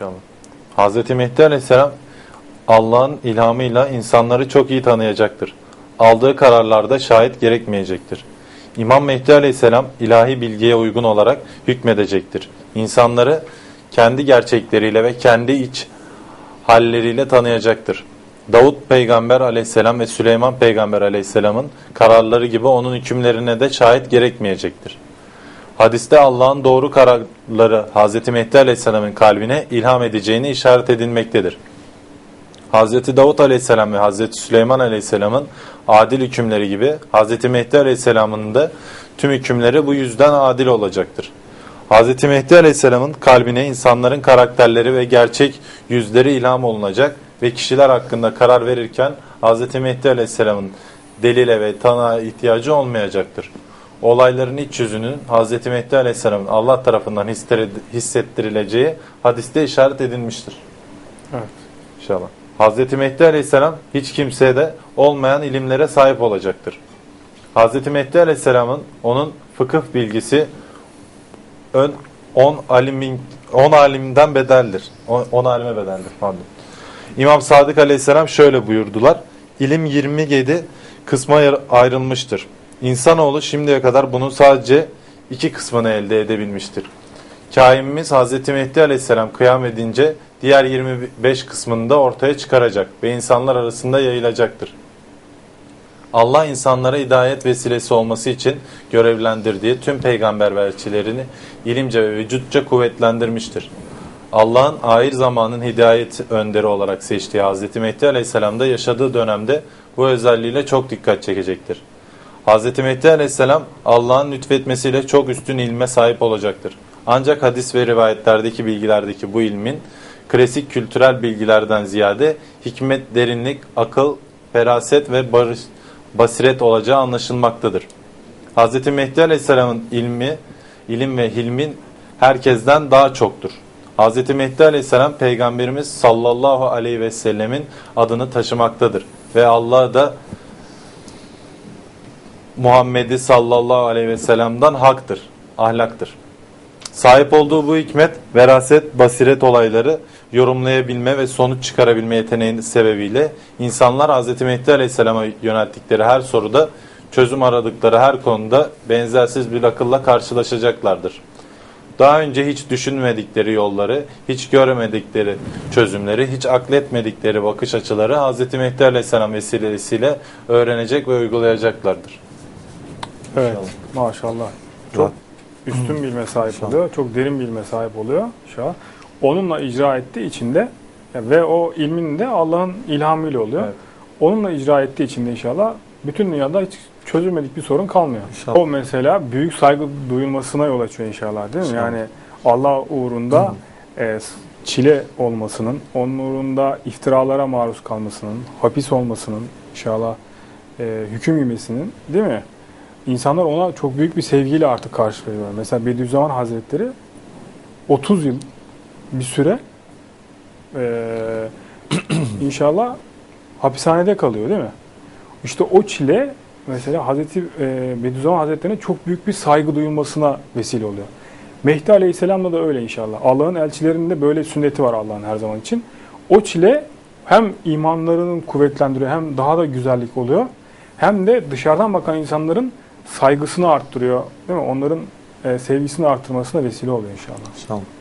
İnşallah. Hazreti Mehdi Aleyhisselam Allah'ın ilhamıyla insanları çok iyi tanıyacaktır. Aldığı kararlarda şahit gerekmeyecektir. İmam Mehdi Aleyhisselam ilahi bilgiye uygun olarak hükmedecektir. İnsanları kendi gerçekleriyle ve kendi iç halleriyle tanıyacaktır. Davut peygamber aleyhisselam ve Süleyman peygamber aleyhisselamın kararları gibi onun hükümlerine de şahit gerekmeyecektir. Hadiste Allah'ın doğru kararları Hz. Mehdi Aleyhisselam'ın kalbine ilham edeceğini işaret edilmektedir. Hz. Davut Aleyhisselam ve Hz. Süleyman Aleyhisselam'ın adil hükümleri gibi Hz. Mehdi Aleyhisselam'ın da tüm hükümleri bu yüzden adil olacaktır. Hz. Mehdi Aleyhisselam'ın kalbine insanların karakterleri ve gerçek yüzleri ilham olunacak ve kişiler hakkında karar verirken Hz. Mehdi Aleyhisselam'ın delile ve tanığa ihtiyacı olmayacaktır olayların iç yüzünün Hz. Mehdi Aleyhisselam'ın Allah tarafından hissettirileceği hadiste işaret edilmiştir. Evet. İnşallah. Hz. Mehdi Aleyhisselam hiç kimseye de olmayan ilimlere sahip olacaktır. Hz. Mehdi Aleyhisselam'ın onun fıkıh bilgisi ön 10 alimin 10 alimden bedeldir. 10 alime bedeldir pardon. İmam Sadık Aleyhisselam şöyle buyurdular. İlim 27 kısma ayrılmıştır. İnsanoğlu şimdiye kadar bunun sadece iki kısmını elde edebilmiştir. Kainimiz Hz. Mehdi Aleyhisselam kıyam edince diğer 25 kısmını da ortaya çıkaracak ve insanlar arasında yayılacaktır. Allah insanlara hidayet vesilesi olması için görevlendirdiği tüm peygamber ve elçilerini ilimce ve vücutça kuvvetlendirmiştir. Allah'ın ahir zamanın hidayet önderi olarak seçtiği Hz. Mehdi Aleyhisselam'da yaşadığı dönemde bu özelliğiyle çok dikkat çekecektir. Hz. Mehdi Aleyhisselam Allah'ın lütfetmesiyle çok üstün ilme sahip olacaktır. Ancak hadis ve rivayetlerdeki bilgilerdeki bu ilmin klasik kültürel bilgilerden ziyade hikmet, derinlik, akıl, feraset ve barış, basiret olacağı anlaşılmaktadır. Hz. Mehdi Aleyhisselam'ın ilmi, ilim ve hilmin herkesten daha çoktur. Hz. Mehdi Aleyhisselam Peygamberimiz sallallahu aleyhi ve sellemin adını taşımaktadır. Ve Allah da Muhammed'i sallallahu aleyhi ve sellem'den haktır, ahlaktır. Sahip olduğu bu hikmet, veraset, basiret olayları yorumlayabilme ve sonuç çıkarabilme yeteneğinin sebebiyle insanlar Hz. Mehdi Aleyhisselam'a yönelttikleri her soruda çözüm aradıkları her konuda benzersiz bir akılla karşılaşacaklardır. Daha önce hiç düşünmedikleri yolları, hiç görmedikleri çözümleri, hiç akletmedikleri bakış açıları Hz. Mehdi Aleyhisselam vesilesiyle öğrenecek ve uygulayacaklardır. Evet. Maşallah. Çok üstün bilme sahip İnşallah. oluyor. Çok derin bilme sahip oluyor. İnşallah. Onunla icra ettiği için de ve o ilmin de Allah'ın ilhamıyla oluyor. Evet. Onunla icra ettiği için de inşallah bütün dünyada hiç çözülmedik bir sorun kalmıyor. İnşallah. O mesela büyük saygı duyulmasına yol açıyor inşallah değil mi? İnşallah. Yani Allah uğrunda e, çile olmasının, onun uğrunda iftiralara maruz kalmasının, hapis olmasının, inşallah e, hüküm yemesinin değil mi? İnsanlar ona çok büyük bir sevgiyle artık karşı veriyorlar. Mesela Bediüzzaman Hazretleri 30 yıl bir süre e, inşallah hapishanede kalıyor değil mi? İşte o çile mesela Hazreti e, Bediüzzaman Hazretleri'ne çok büyük bir saygı duyulmasına vesile oluyor. Mehdi Aleyhisselam'la da öyle inşallah. Allah'ın elçilerinde böyle sünneti var Allah'ın her zaman için. O çile hem imanlarının kuvvetlendiriyor hem daha da güzellik oluyor. Hem de dışarıdan bakan insanların saygısını arttırıyor. Değil mi? Onların e, sevgisini arttırmasına vesile oluyor inşallah. İnşallah.